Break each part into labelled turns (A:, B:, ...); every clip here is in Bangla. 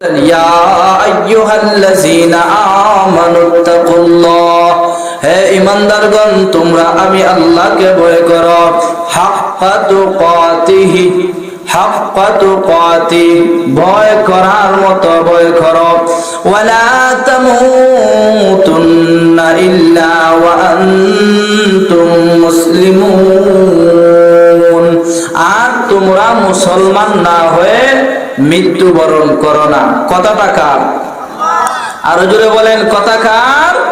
A: يا أيها الذين آمنوا اتقوا الله হে ইমানদারগণ তোমরা আমি আল্লাহকে ভয় করো হাক্কা তুকাতিহি হাক্কা তুকাতি ভয় করার মতো ভয় করো ওয়ালা তামুতুন্না ইল্লা ওয়া আনতুম মুসলিমুন আর তোমরা মুসলমান না হয়ে মৃত্যুবরণ করো না। কথাটা কার? আরও বলেন কথা কার?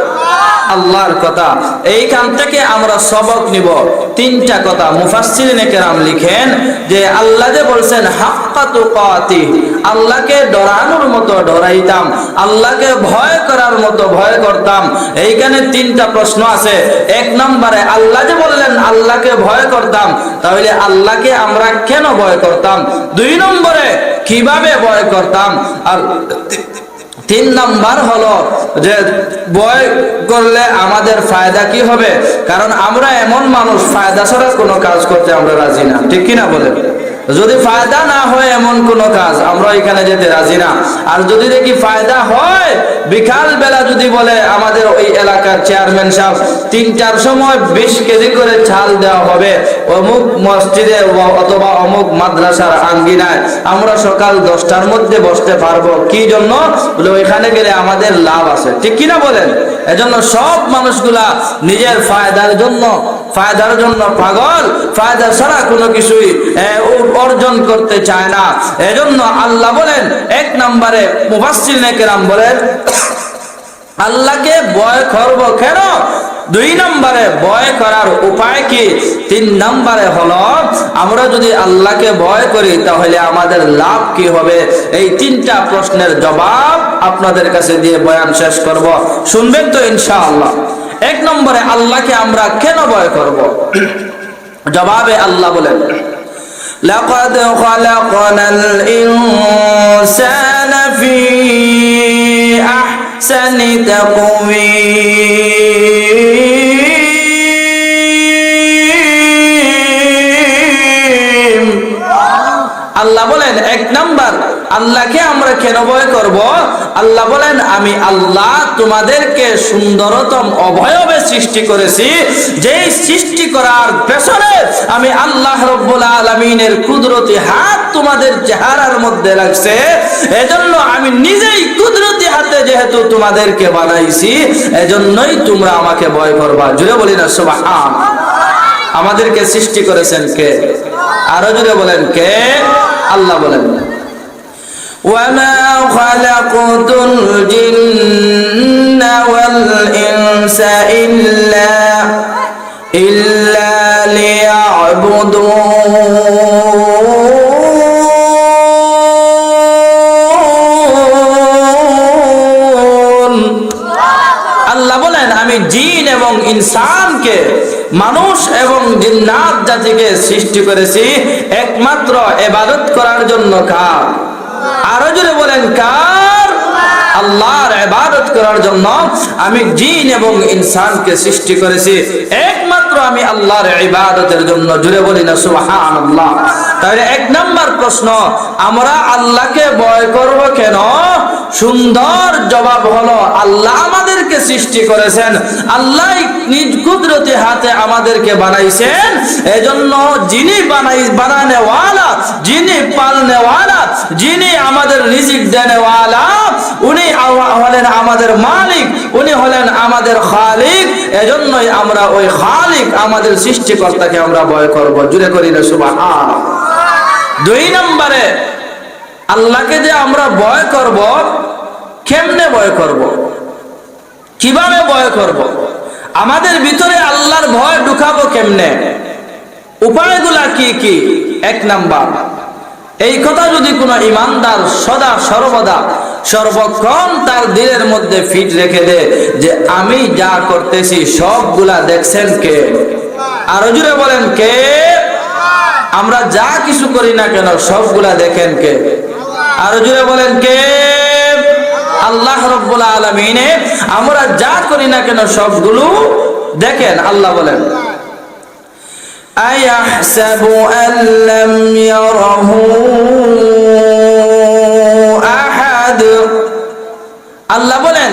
A: আল্লাহর কথা। এইখান থেকে আমরা সবক নিব। তিনটা কথা মুফাসসিরিনে কেরাম লিখেন যে আল্লাহ যে বলছেন হাক্কাতু কাতি আল্লাহকে ডরানোর মতো ডরাইতাম, আল্লাহকে ভয় করার মতো ভয় করতাম। এইখানে তিনটা প্রশ্ন আছে। এক নম্বরে, আল্লাহ যে বললেন, আল্লাহকে ভয় করতাম, তাহলে আল্লাহকে আমরা কেন ভয় করতাম? দুই নম্বরে, কীভাবে ভয় করতাম? আর তিন নাম্বার হলো যে বয় করলে আমাদের ফায়দা কি হবে? কারণ আমরা এমন মানুষ, ফায়দা ছাড়া কোনো কাজ করতে আমরা রাজি না। ঠিক কিনা বলে যদি ফায়দা না হয় এমন কোনো কাজ, আমরা এখানে যেতে রাজি না। আর যদি দেখি ফায়দা হয় বিকাল বেলা যদি বলে আমাদের ওই এলাকার চেয়ারম্যান সাহেব, তিনটার সময় বিশ কেজি করে চাল দেওয়া হবে। অমুক মসজিদে অথবা অমুক মাদ্রাসার আঙ্গিনায় আমরা সকাল দশটার মধ্যে বসতে পারব। কি জন্য? বলে ওইখানে গেলে আমাদের লাভ আছে। ঠিক কিনা বলেন? এজন্য সব মানুষগুলা নিজের ফায়দার জন্য ফায়দার জন্য পাগল, ফায়দা ছাড়া কোনো কিছুই অর্জন করতে চায় না। এজন্য আল্লাহ বলেন, এক নম্বরে মুফাসসির নেকেরাম বলেন, আল্লাহকে ভয় করব কেন? দুই নম্বরে ভয় করার উপায় কি? তিন নম্বরে হলো, আমরা যদি আল্লাহকে ভয় করি, তাহলে আমাদের লাভ কি হবে? এই তিনটা প্রশ্নের জবাব আপনাদের কাছে দিয়ে বয়ান শেষ করব। শুনবেন তো ইনশাআল্লাহ। এক নম্বরে আল্লাহকে আমরা কেন ভয় করব জবাবে আল্লাহ বলেন لقد خلقنا الإنسان في أحسن تقويم আল্লাহ বলেন এক নাম্বার আল্লাহকে আমরা কেন ভয় করব? আল্লাহ বলেন, আমি আল্লাহ তোমাদেরকে সুন্দরতম অভয়বে সৃষ্টি করেছি। যেই সৃষ্টি করার পেছনে আমি আল্লাহ রব্বুল আলমিনের কুদরতি হাত তোমাদের চেহারার মধ্যে লাগছে এজন্য আমি নিজেই কুদরতি হাতে যেহেতু তোমাদেরকে বানাইছি, এজন্যই তোমরা আমাকে ভয় করবা। জুড়ে বলি না সুবাহ আমাদেরকে সৃষ্টি করেছেন কে? আরও জুড়ে বলেন কে? আল্লাহ বলেন। وما خلقت الجن والإنس إلا إلا ليعبدون আল্লাহ বলেন আমি জিন এবং ইনসানকে মানুষ এবং জিন্নাত জাতিকে সৃষ্টি করেছি একমাত্র এবাদত করার জন্য কার আরো বলেন কার আল্লাহর ইবাদত করার জন্য আমি জিন এবং ইনসানকে সৃষ্টি করেছি। একমাত্র আমি আল্লাহর ইবাদতের জন্য জুড়ে বলি না, সুবহানাল্লাহ। তাহলে এক নাম্বার প্রশ্ন, আমরা আল্লাহকে ভয় করব কেন? সুন্দর জবাব হলো, আল্লাহ আমাদেরকে সৃষ্টি করেছেন। আল্লাহ নিজ কুদরতি হাতে আমাদেরকে বানাইছেন। এজন্য যিনি বানাই বানানেওয়ালা, যিনি পালনেওয়ালা, যিনি আমাদের রিজিক দেনেওয়ালা, উনি হলেন আমাদের মালিক, উনি হলেন আমাদের খালিক। এজন্যই আমরা ওই খালিক আমাদের সৃষ্টিকর্তাকে আমরা ভয় করব। জুড়ে করি না সুবহান দুই নম্বরে, আল্লাহকে যে আমরা ভয় করব, কেমনে ভয় করব? কীভাবে ভয় করব? আমাদের ভিতরে আল্লাহর ভয় ঢুকাবো কেমনে? উপায়গুলা কি কি? এক নাম্বার, এই কথা যদি কোনো ইমানদার সদা সর্বদা সর্বক্ষণ তার দিলের মধ্যে ফিট রেখে দে যে আমি যা করতেছি সবগুলা দেখছেন কে? আরও জুড়ে বলেন কে? আমরা যা কিছু করি না কেন সবগুলা দেখেন কে? আরও জুড়ে বলেন কে? আল্লাহ রব্বুল আলমিনে আমরা যা করি না কেন সবগুলো দেখেন আল্লাহ বলেন أيحسب أن لم يره أحد বাদ আল্লাহ বলেন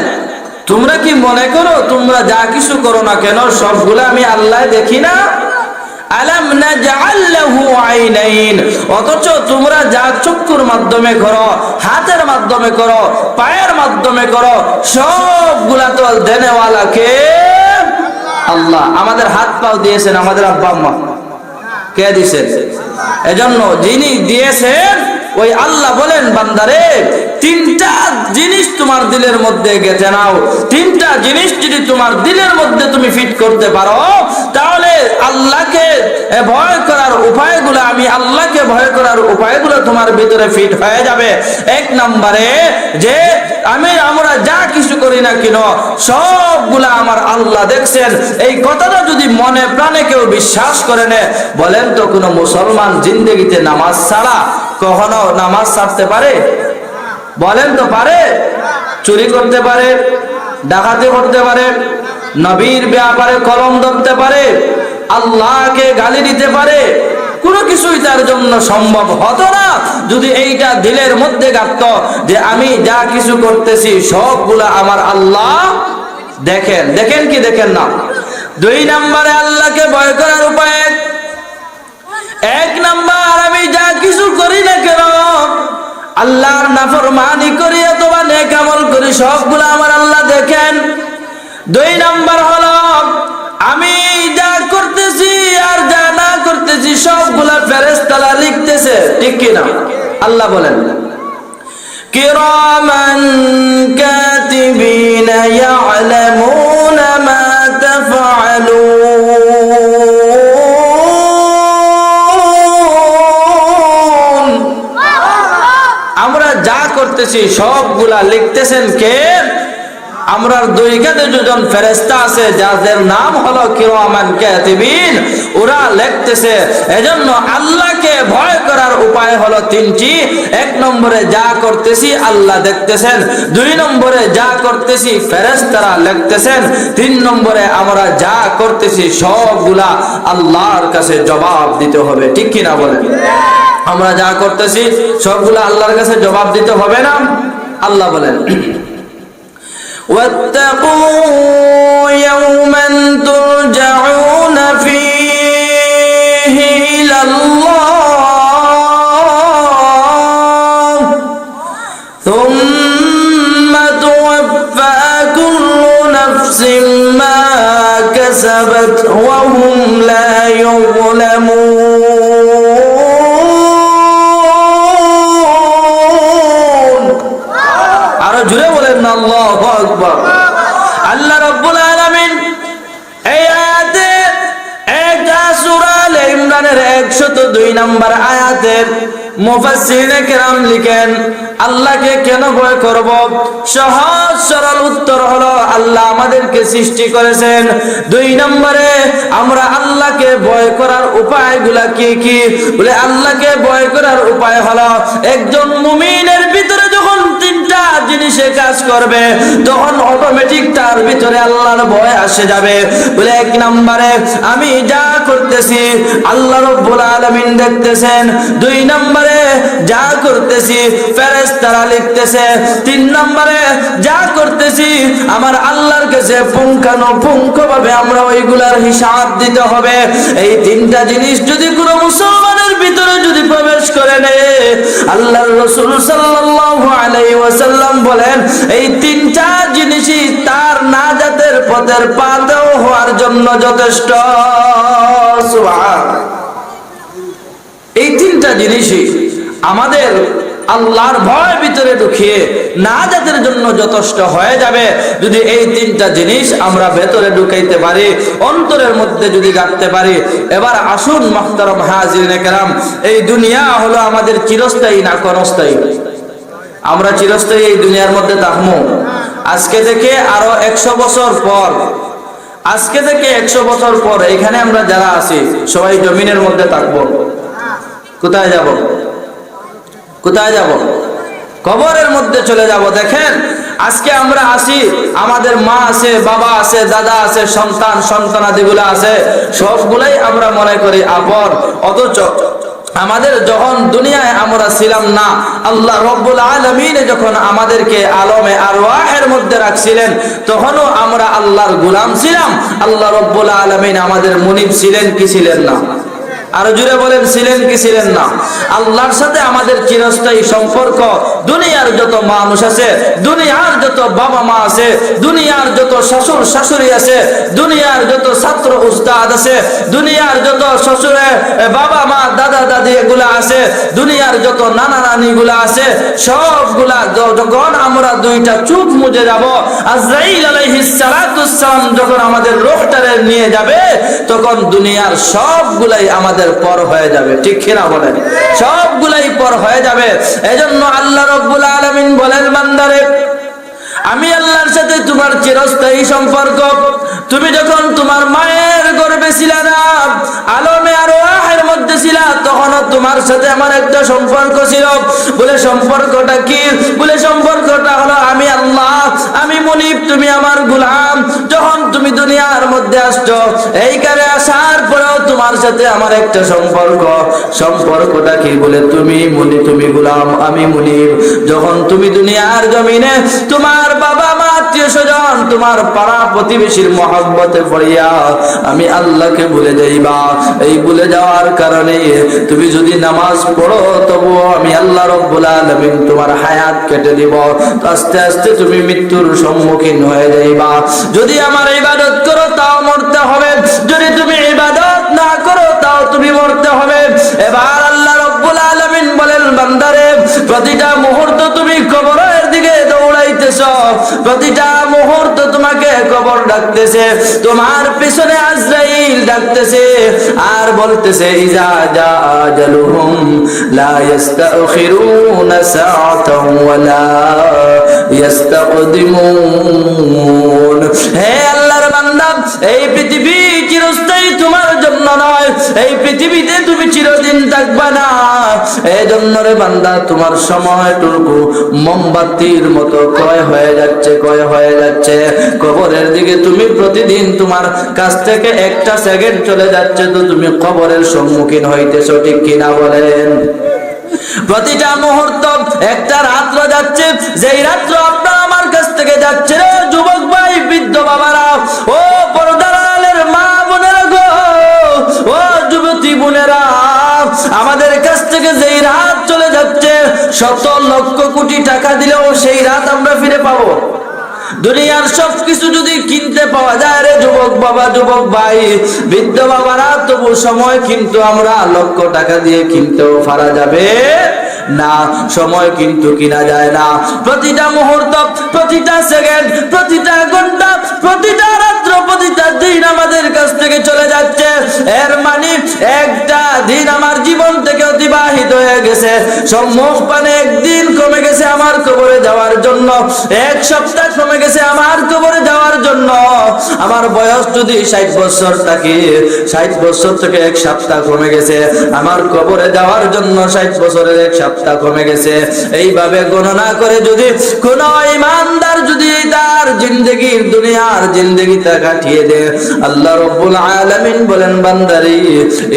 A: তোমরা কি মনে করো তোমরা যা কিছু করো না কেন সবগুলো আমি আল্লাহ দেখি না অথচ তোমরা যা চক্ষুর মাধ্যমে করো, হাতের মাধ্যমে করো, পায়ের মাধ্যমে করো, সবগুলা তো দেনেওয়ালাকে আল্লাহ আমাদের হাত পাও দিয়েছেন, আমাদের আব্বা আম্মা। কে দিয়েছেন? এজন্য যিনি দিয়েছেন, ওই আল্লাহ বলেন, বান্দারে, তিনটা জিনিস তোমার দিলের মধ্যে গেছে, নাও। তিনটা জিনিস যদি তোমার দিলের মধ্যে তুমি ফিট করতে পারো আল্লাহকে ভয় করার উপায়গুলো, আমি আল্লাহকে ভয় করার উপায়গুলো তোমার ভিতরে ফিট হয়ে যাবে। এক নম্বরে যে আমি, আমরা যা কিছু করি না কেন, সবগুলা আমার আল্লাহ দেখছেন। এই কথাটা যদি মনে প্রাণে কেউ বিশ্বাস করে নে, বলেন তো কোনো মুসলমান জিন্দগিতে নামাজ ছাড়া কখনো নামাজ ছাড়তে পারে? বলেন তো পারে। চুরি করতে পারে, ডাকাতি করতে পারে, নবীর ব্যাপারে কলম ধরতে পারে আল্লাহকে গালি দিতে পারে, কোনো কিছুই তার জন্য সম্ভব হতো না। যদি এইটা দিলের মধ্যে গাঁথত যে আমি যা কিছু করতেছি, সবগুলা আমার আল্লাহ দেখেন। দেখেন কি দেখেন না? দুই নম্বরে আল্লাহকে ভয় করার উপায় এক। নাম্বার, আমি যা কিছু করি না কেন, আল্লাহর নাফরমানি করি অথবা নেক আমল করি, সবগুলো আমার আল্লাহ দেখেন। দুই নাম্বার হলো আমি যা করতেছি আর যা না করতেছি সবগুলা ফেরেস্তালা লিখতেছে, ঠিক কিনা? আল্লাহ বলেন আমরা যা করতেছি সবগুলা লিখতেছেন কে? আমরার দুই কাঁধে দুজন ফেরেস্তা আছে, যাদের নাম হলো কিরামান কাতিবিন। ওরা লিখতেছে, এজন্য আল্লাহকে ভয় করার উপায় হলো তিনটি। এক নম্বরে যা করতেছি আল্লাহ দেখতেছেন। দুই নম্বরে যা করতেছি ফেরেস্তারা লিখতেছেন। তিন নম্বরে আমরা যা করতেছি সবগুলা আল্লাহর কাছে জবাব দিতে হবে। ঠিক কি না বলেন? আমরা যা করতেছি সবগুলা আল্লাহর কাছে জবাব দিতে হবে না? আল্লাহ বলেন। واتقوا يوما ترجعون فيه إلى الله. ثم توفى كل نفس ما كسبت وهم لا يظلمون. আল্লাহ রাব্বুল এই আয়াতে একটা সূরা আলে ইমরানের 102 নম্বর আয়াতের আল্লাহকে কেন ভয় করব? সহজ সরল উত্তর হলো, আল্লাহ আমাদেরকে সৃষ্টি করেছেন। দুই নম্বরে, আমরা আল্লাহকে ভয় করার উপায়গুলা কি কি? বলে, আল্লাহকে ভয় করার উপায় হলো, একজন মুমিনের ভিতরে যখন তিনটা জিনিসে কাজ করবে, তখন অটোমেটিক তার ভিতরে আল্লাহর ভয় আসে যাবে। বলে এক নম্বরে, আমি যা করতেছি, আল্লাহ রব্বুল আলামিন দেখতেছেন। দুই নম্বরে, যা করতেছি, ফেরেশতারা লিখতেছে। তিন নম্বরে, যা করতেছি, আমার আল্লাহর কাছে পুঙ্খানুপুঙ্খ ভাবে আমরা ওইগুলার হিসাব দিতে হবে। এই তিনটা জিনিস যদি কোনো মুসলমানের ভিতরে যদি প্রবেশ করে নে আল্লাহর রাসূল সাল্লাল্লাহু আলাইহি ওয়াসাল্লাম বলেন, এই তিনটা জিনিসই তার নাজাতের পথের পাদেও হওয়ার জন্য যথেষ্ট। এই তিনটা জিনিসই আমাদের আল্লাহর ভয় ভিতরে ঢুকিয়ে না যাদের জন্য যথেষ্ট হয়ে যাবে। যদি এই তিনটা জিনিস আমরা ভেতরে ঢুকাইতে পারি, অন্তরের মধ্যে যদি গাঁথতে পারি, এবার আসুন, মহতারম হাজির এই দুনিয়া হলো আমাদের চিরস্থায়ী না ক্ষণস্থায়ী। আমরা চিরস্থায়ী এই দুনিয়ার মধ্যে থাকব আজকে থেকে আরও একশো বছর পর, আজকে থেকে একশো বছর পর এখানে আমরা যারা আছি, সবাই জমিনের মধ্যে থাকব। কোথায় যাব? কোথায় যাব? কবরের মধ্যে চলে যাব। দেখেন, আজকে আমরা আসি আমাদের মা আছে, বাবা আছে, দাদা আছে, সন্তান, সন্তানাদিগুলো আছে, সবগুলাই আমরা মনে করি আপন। অথচ আমাদের যখন দুনিয়ায় আমরা ছিলাম না, আল্লাহ রব্বুল আলমিনে যখন আমাদেরকে আলমে আরওয়াহের মধ্যে রাখছিলেন, তখনও আমরা আল্লাহর গুলাম ছিলাম। আল্লাহ রব্বুল আলমিন আমাদের মুনিব ছিলেন কি ছিলেন না? আরও জুড়ে বলেন, ছিলেন কি ছিলেন না? আল্লাহর সাথে আমাদের চিরস্থায়ী সম্পর্ক। দুনিয়ার যত মানুষ আছে, দুনিয়ার যত বাবা মা আছে, দুনিয়ার যত শ্বশুর শাশুড়ি আছে, দুনিয়ার যত ছাত্র উস্তাদ আছে, দুনিয়ার যত শ্বশুরে বাবা মা, দাদা দাদি এগুলা আছে, দুনিয়ার যত নানা নানি গুলা আছে, সবগুলা যখন আমরা দুইটা চুপ মুজে যাব, আজরাইল আলাইহিস সালাম যখন আমাদের রোহটারে নিয়ে যাবে, তখন দুনিয়ার সবগুলাই আমাদের পর হয়ে যাবে। ঠিক কিনা বলেন? সবগুলাই পর হয়ে যাবে। এজন্য আল্লাহ রব্বুল আলমিন বলেন, বান্দারে আমি আল্লাহর সাথে তোমার চিরস্থায়ী সম্পর্ক। তুমি যখন তোমার মায়ের গর্ভে ছিলে না, আলমে আরও আহের মধ্যে ছিল, তখনও তোমার সাথে আমার একটা সম্পর্ক ছিল। বলে সম্পর্কটা কি? বলে সম্পর্কটা হলো আমি আল্লাহ, আমি মনিব, তুমি আমার গুলাম। যখন তুমি দুনিয়ার মধ্যে আসছো এইখানে আসার পরেও তোমার সাথে আমার একটা সম্পর্ক। সম্পর্কটা কি? বলে তুমি মনি, তুমি গুলাম, আমি মুনিব। যখন তুমি দুনিয়ার জমিনে তোমার বাবা মা, আত্মীয় স্বজন, তোমার পাড়া প্রতিবেশীর মহব্বতে পড়িয়া আমি আল্লাহকে ভুলে যাইবা এই ভুলে যাওয়ার কারণে তুমি যদি নামাজ পড়ো, তবুও আমি আল্লাহ তোমার হায়াত কেটে দিব। আস্তে আস্তে তুমি মৃত্যুর সম্মুখীন হয়ে যাইবা যদি আমার ইবাদত করো, তাও মরতে হবে। যদি তুমি ইবাদত না করো, তাও তুমি মরতে হবে। এবার আল্লাহ রব্বুল আলামিন বলেন, বান্দারে, প্রতিটা প্রতিটা মুহূর্ত তোমাকে কবর ডাকতেছে, তোমার পিছনে আজরাইল ডাকতেছে, আর বলতেছে হে আল্লাহর বান্দা, এই পৃথিবী চিরস্থায়ী তোমার জন্য নয়। এই পৃথিবীতে তুমি চিরদিন থাকবা না। এই জন্য রে বান্দা, তোমার সময়টুকু মোমবাতির মতো ক্ষয় হয়ে যাচ্ছে ক্ষয় হয়ে যাচ্ছে। কবরের দিকে তুমি প্রতিদিন তোমার কাছ থেকে একটা সেকেন্ড চলে যাচ্ছে, তো তুমি কবরের সম্মুখীন হইতেছো, ঠিক কিনা বলেন? প্রতিটা মুহূর্ত, একটা রাত্র যাচ্ছে, যেই রাত্র আপনার আমার কাছ থেকে যাচ্ছে যুবক ভাই, বৃদ্ধ বাবারা, ও পর্দারের শত লক্ষ কোটি টাকা দিলেও সেই রাত আমরা ফিরে পাবো। দুনিয়ার সব কিছু যদি কিনতে পাওয়া যায় রে যুবক বাবা, যুবক ভাই, বৃদ্ধ বাবারা, তবু সময় কিন্তু আমরা লক্ষ টাকা দিয়ে কিনতেও পারা যাবে। না, সময় কিন্তু কিনা যায় না। প্রতিটা মুহূর্ত, প্রতিটা সেকেন্ড, প্রতিটা ঘণ্টা, প্রতিটা রাত্র, প্রতিটা দিন আমাদের কাছ থেকে চলে যাচ্ছে। এর মানে একটা দিন আমার জীবন থেকে অতিবাহিত হয়ে গেছে। সম্মুখ পানে একদিন কমে গেছে আমার কবরে যাওয়ার জন্য। এক সপ্তাহ কমে গেছে আমার কবরে যাওয়ার জন্য। আমার বয়স যদি ষাট বছর থাকে, ষাট বছর থেকে এক সপ্তাহ কমে গেছে। আমার কবরে যাওয়ার জন্য ষাট বছরের এক সপ্তাহ কমে গেছে। এইভাবে গণনা করে যদি কোন ইমানদার যদি তার জিন্দগির দুনিয়ার জিন্দগিটা কাটিয়ে দে। আল্লাহ রব্বুল আলামিন বলেন, বান্দারি,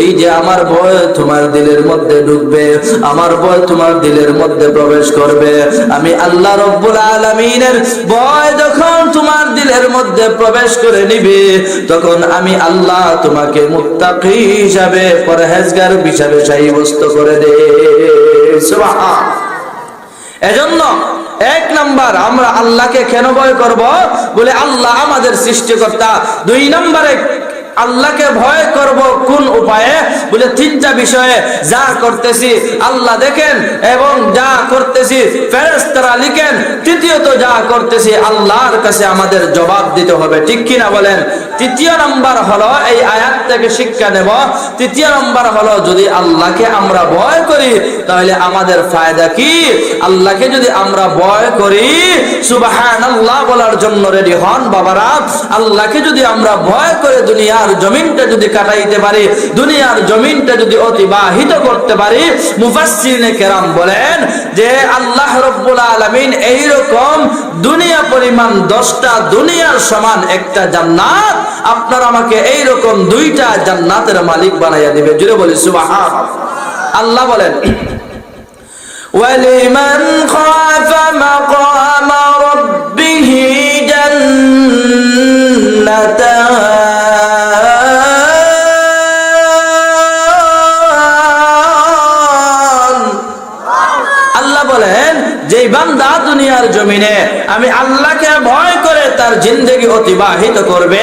A: এই যে আমার ভয় তোমার দিলের মধ্যে ঢুকবে, আমার ভয় তোমার দিলের মধ্যে প্রবেশ করবে। আমি আল্লাহ রব্বুল আলামিনের ভয় যখন তোমার দিলের মধ্যে প্রবেশ করে নিবে, তখন আমি আল্লাহ তোমাকে মুত্তাকি হিসাবে, পরহেজগার হিসাবে সাব্যস্ত করে দে। সুবহান এজন্য এক নাম্বার আমরা আল্লাহকে কেন ভয় করব? বলে আল্লাহ আমাদের সৃষ্টিকর্তা। দুই নম্বরে আল্লাহকে ভয় করব কোন উপায়ে? বলে, তিনটা বিষয়ে যা করতেছি, আল্লাহ দেখেন এবং যা করতেছি, ফেরেশতারা লিখেন। তৃতীয়ত যা করতেছি, আল্লাহর কাছে আমাদের জবাব দিতে হবে। ঠিক কিনা বলেন? তৃতীয় নাম্বার হলো, এই আয়াত থেকে শিক্ষা নেব। তৃতীয় নাম্বার হলো, যদি আল্লাহকে আমরা ভয় করি, তাহলে আমাদের ফায়দা কি? আল্লাহকে যদি আমরা ভয় করি সুবাহান আল্লাহ বলার জন্য রেডি হন বাবারা। আল্লাহকে যদি আমরা ভয় করে দুনিয়ার জমিনটা যদি কাটাইতে পারি দুনিয়ার জমিনটা যদি অতিবাহিত করতে পারি মুফাসসিরিনে কেরাম বলেন যে আল্লাহ রব্বুল আলামিন এইরকম দুনিয়া পরিমাণ দশটা দুনিয়ার সমান একটা জান্নাত আপনার আমাকে এইরকম দুইটা জান্নাতের মালিক বানাইয়া দিবে জুড়ে বলি সুবাহান আল্লাহ বলেন ولمن خاف مقام দুনিয়ার জমিনে আমি আল্লাহকে ভয় করে তার জিন্দগি অতিবাহিত করবে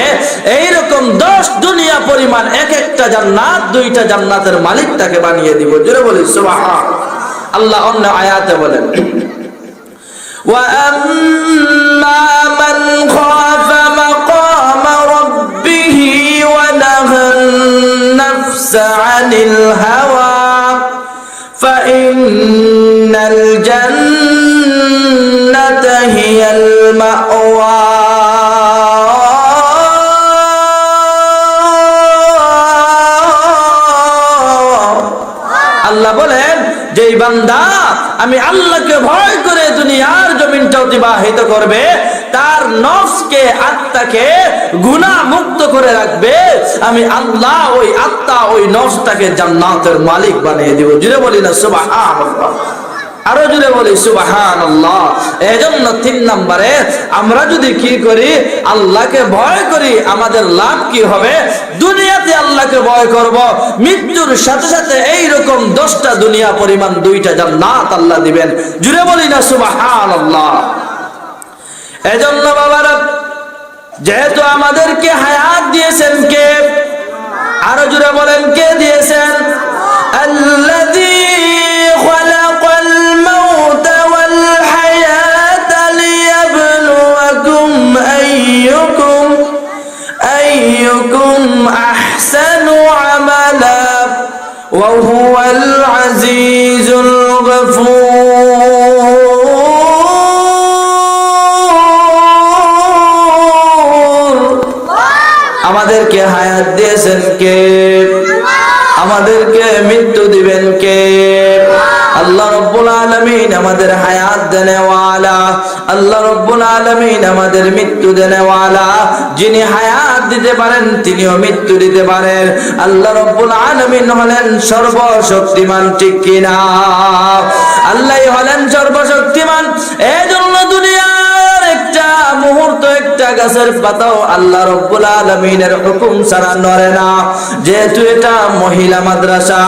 A: এই রকম দশ দুনিয়া পরিমাণ এক একটা জান্নাত দুইটা জান্নাতের মালিক তাকে বানিয়ে দিব জোরে বলি সুবহান আল্লাহ অন্য আয়াতে বলেন وأما من خاف مقام ربه ونهى النفس عن الهوى فإن বান্দা, আমি আল্লাহকে ভয় করে দুনিয়ার জমিনটা অতিবাহিত করবে, তার নফসকে, আত্মাকে গুণা মুক্ত করে রাখবে, আমি আল্লাহ ওই আত্মা, ওই নফসটাকে জান্নাতের মালিক বানিয়ে দিব। জুড়ে বলি না, সুবহানাল্লাহ। আরও জুড়ে বলি সুবাহান আল্লাহ এজন্য তিন নম্বরে আমরা যদি কি করি, আল্লাহকে ভয় করি, আমাদের লাভ কি হবে? দুনিয়াতে আল্লাহকে ভয় করব, মৃত্যুর সাথে সাথে এই রকম দশটা দুনিয়া পরিমাণ দুইটা জান্নাত আল্লাহ দিবেন। জুড়ে বলি না সুবাহান আল্লাহ এজন্য বাবার, যেহেতু আমাদেরকে হায়াত দিয়েছেন কে? আরও জুড়ে বলেন, কে দিয়েছেন? আল্লাহ أيكم أيكم أحسن عملا وهو العزيز الغفور আমাদেরকে হায়াত দিয়েছেন কে আমাদেরকে মৃত্যু দিবেন কে আল্লাহ রব্বুল আলমিন আমাদের হায়াত দেনেওয়ালা আল্লাহ রব্বুল আলমিন আমাদের মৃত্যু দেনেওয়ালা যিনি হায়াত দিতে পারেন, তিনিও মৃত্যু দিতে পারেন। আল্লাহ রব্বুল আলমিন হলেন সর্বশক্তিমান, ঠিক কিনা? আল্লাহ হলেন সর্বশক্তিমান। এই জন্য একটা গাছের পাতাও আল্লাহ রব্বুল আলমিনের হুকুম ছাড়া নড়ে না। যেহেতু এটা মহিলা মাদ্রাসা,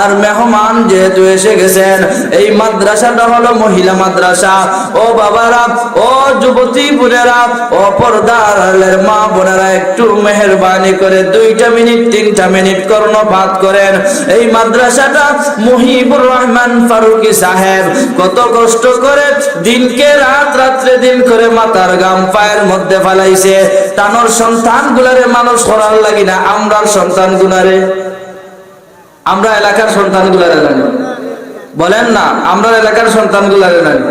A: আর মেহমান যেহেতু এসে গেছেন, এই মাদ্রাসাটা হলো মহিলা মাদ্রাসা। ও বাবারা, ও যুবতী বোনেরা, ও পর্দার আড়ালের মা বোনেরা, একটু মেহরবানি করে দুইটা মিনিট, তিনটা মিনিট কর্ণপাত করেন। এই মাদ্রাসাটা মহিবুর রহমান ফারুকি সাহেব কত কষ্ট করে দিনকে রাত রাত্রে দিন করে মাতার গাম পায়ের মধ্যে ফালাইছে। তানোর সন্তান গুলারে মানুষ করার লাগি না, আমরার সন্তান গুলারে আমরা এলাকার সন্তান গুলারে জানি বলেন না আমরা এলাকার সন্তান গুলারে জানি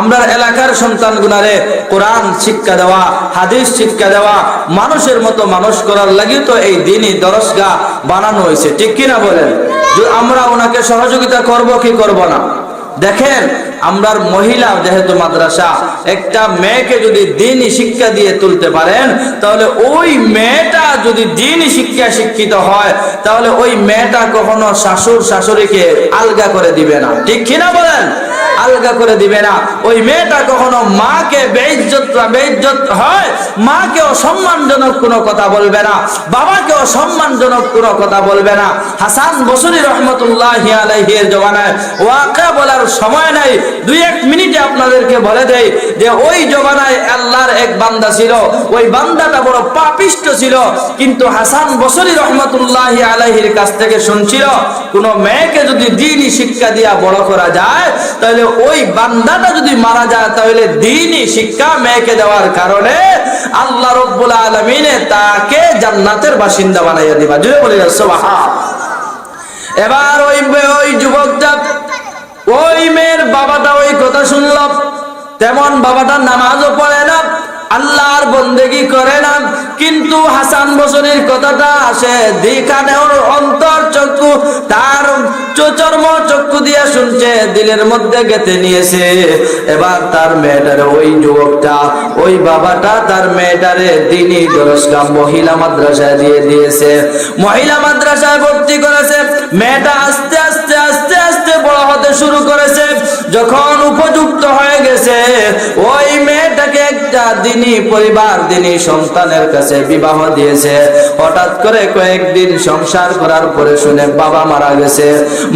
A: আমরা এলাকার সন্তান গুনারে কোরআন শিক্ষা দেওয়া, হাদিস শিক্ষা দেওয়া, মানুষের মতো মানুষ করার লাগি তো এই দিনই দরসগা বানানো হয়েছে। ঠিক কিনা বলেন? আমরা ওনাকে সহযোগিতা করব কি করব না? দেখেন আমরার মহিলা যেহেতু মাদ্রাসা, একটা মেয়েকে যদি দিন শিক্ষা দিয়ে তুলতে পারেন, তাহলে ওই মেয়েটা যদি দিন শিক্ষা শিক্ষিত হয়, তাহলে ওই মেয়েটা কখনো শাশুর শাশুড়িকে আলগা করে দিবে না। ঠিক কিনা বলেন? আলগা করে দিবে না। ওই মেয়েটা কখনো মাকে বেইজ্জত বেইজ্জত হয়, মাকে অসম্মানজনক কোনো কথা বলবে না, বাবাকে অসম্মানজনক কোনো কথা বলবে না। হাসান বসরি রহমতুল্লাহ আলাইহির জমানায় ওয়াকা বলার সময় নাই। দুই এক মিনিটে আপনাদেরকে বলে দেই যে ওই জমানায় আল্লাহর এক বান্দা ছিল, ওই বান্দাটা বড় পাপিষ্ট ছিল, কিন্তু হাসান বসরি রহমতুল্লাহ আলাইহির কাছ থেকে শুনছিল, কোন মেয়েকে যদি দিনই শিক্ষা দিয়া বড় করা যায়, তাহলে ওই বান্দাটা যদি মারা যায়, তাহলে দিনই শিক্ষা মেয়েকে দেওয়ার কারণে আল্লাহ রব্বুল আলমিনে তাকে জান্নাতের বাসিন্দা বানাইয়া দিবা। জুড়ে বলি সুবহান এবার ওই ওই যুবকটা, ওই মেয়ের বাবাটা ওই কথা শুনল। তেমন বাবাটা নামাজও পড়ে না, আল্লাহর বন্দেগি করে না। কিন্তু হাসান বসরির কথাটা আসে দিকানে ওর অন্তর চক্ষু, তার চর্ম চক্ষু দিয়ে শুনছে, দিলের মধ্যে গেতে নিয়েছে। এবার তার মেয়েটারে, ওই যুবকটা, ওই বাবাটা তার মেয়েটারে দিনই দরসগা মহিলা মাদ্রাসায় দিয়ে দিয়েছে। মহিলা মাদ্রাসায় ভর্তি করেছে। মেয়েটা আস্তে আস্তে আস্তে আস্তে বড় হতে শুরু করেছে। যখন উপযুক্ত হয়ে গেছে, ওই মেয়েটাকে একটা দিনই পরিবার, দিনই সন্তানের কাছে বিবাহ দিয়েছে। হঠাৎ করে কয়েকদিন সংসার করার পরে শুনে বাবা মারা গেছে।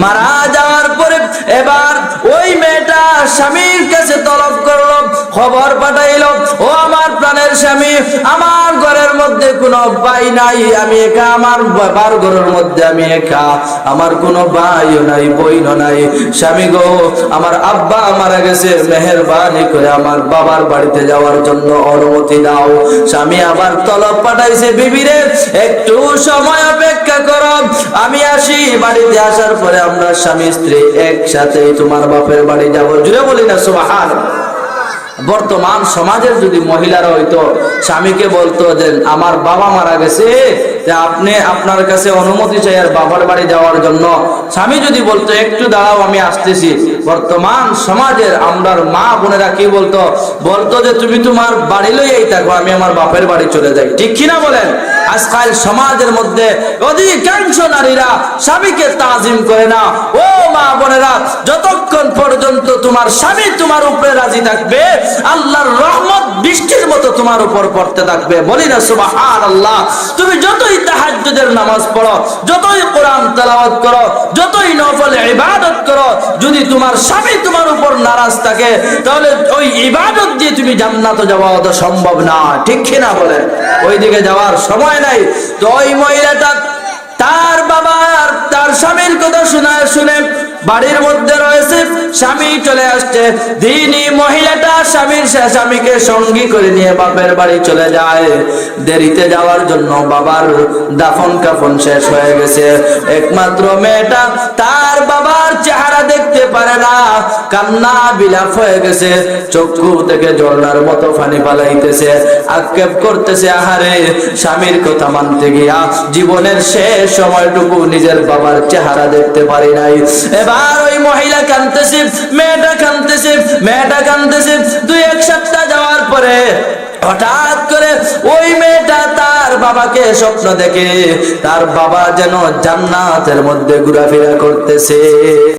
A: মারা যাওয়ার পরে এবার ওই মেয়েটা স্বামীর কাছে তলব করল খবর পাঠাইলো, ও আমার প্রাণের স্বামী, আমার ঘরের মধ্যে কোনো ভাই নাই, আমি একা, আমার বাবার ঘরের মধ্যে আমি একা, আমার কোনো ভাইও নাই বইনও নাই। স্বামী গো, আমার আব্বা মারা গেছে, মেহরবানি করে আমার বাবার বাড়িতে যাওয়ার জন্য অনুমতি দাও স্বামী আবার তলব পাঠাইছে, বিবিরে, একটু সময় অপেক্ষা করো, আমি আসি। বাড়িতে আসার পরে আমরা স্বামী, স্ত্রী একসাথে তোমার বাপের বাড়ি যাব। জুড়ে বলি না সুবাহান বর্তমান সমাজের যদি মহিলারা হইতো, স্বামীকে বলতো যে, আমার বাবা মারা গেছে আপনি আপনার কাছে অনুমতি চাই আর বাবার বাড়ি যাওয়ার জন্য। স্বামী যদি বলতো, একটু দাঁড়াও, আমি আসতেছি। বর্তমান সমাজের আমরার মা বোনেরা কি বলতো? বলতো যে, তুমি তোমার বাড়ি এই থাকো, আমি আমার বাপের বাড়ি চলে যাই। ঠিক কিনা বলেন? আজকাল সমাজের মধ্যে অধিকাংশ নারীরা স্বামীকে তাজিম করে না। ও মা বোনেরা, যতক্ষণ পর্যন্ত তোমার স্বামী তোমার উপরে রাজি থাকবে, আল্লাহর রহমত বৃষ্টির মতো তোমার উপর পড়তে থাকবে। বলি না সুবহান আল্লাহ তুমি যতই তাহাজ্জুদের নামাজ পড়ো, যতই কোরআন তেলাওয়াত করো, যতই নফল ইবাদত করো, যদি তোমার স্বামী তোমার উপর নারাজ থাকে, তাহলে ওই ইবাদত দিয়ে তুমি জান্নাত যাওয়া অত সম্ভব না। ঠিক কিনা বলে ওইদিকে যাওয়ার সময় নাই। তো ওই মহিলাটা তার বাবার তার স্বামীর কথা শোনায় শুনে বাড়ির মধ্যে রয়েছে, স্বামী চলে আসছে। দিনই মহিলাটা স্বামীর স্বামীকে সঙ্গী করে নিয়ে বাপের বাড়ি চলে যায়। দেরিতে যাওয়ার জন্য বাবার দাফন কাফন শেষ হয়ে গেছে। একমাত্র মেয়েটা তার বাবার চেহারা দেখতে পারে না। কান্না বিলাপ হয়ে গেছে। চক্ষু থেকে জলনার মতো ফানি পালাইতেছে। আক্ষেপ করতেছে, আহারে, স্বামীর কথা মানতে গিয়া জীবনের শেষ সময়টুকু নিজের বাবার চেহারা দেখতে পারি নাই। এবার ওই মহিলা কানতেছে মেয়েটা কানতেছে মেয়েটা কানতেছে দুই এক সপ্তাহ যাওয়ার পরে হঠাৎ করে ওই মেয়েটা তার বাবাকে স্বপ্ন দেখে, তার বাবা যেন জান্নাতের মধ্যে ঘোরাফেরা করতেছে।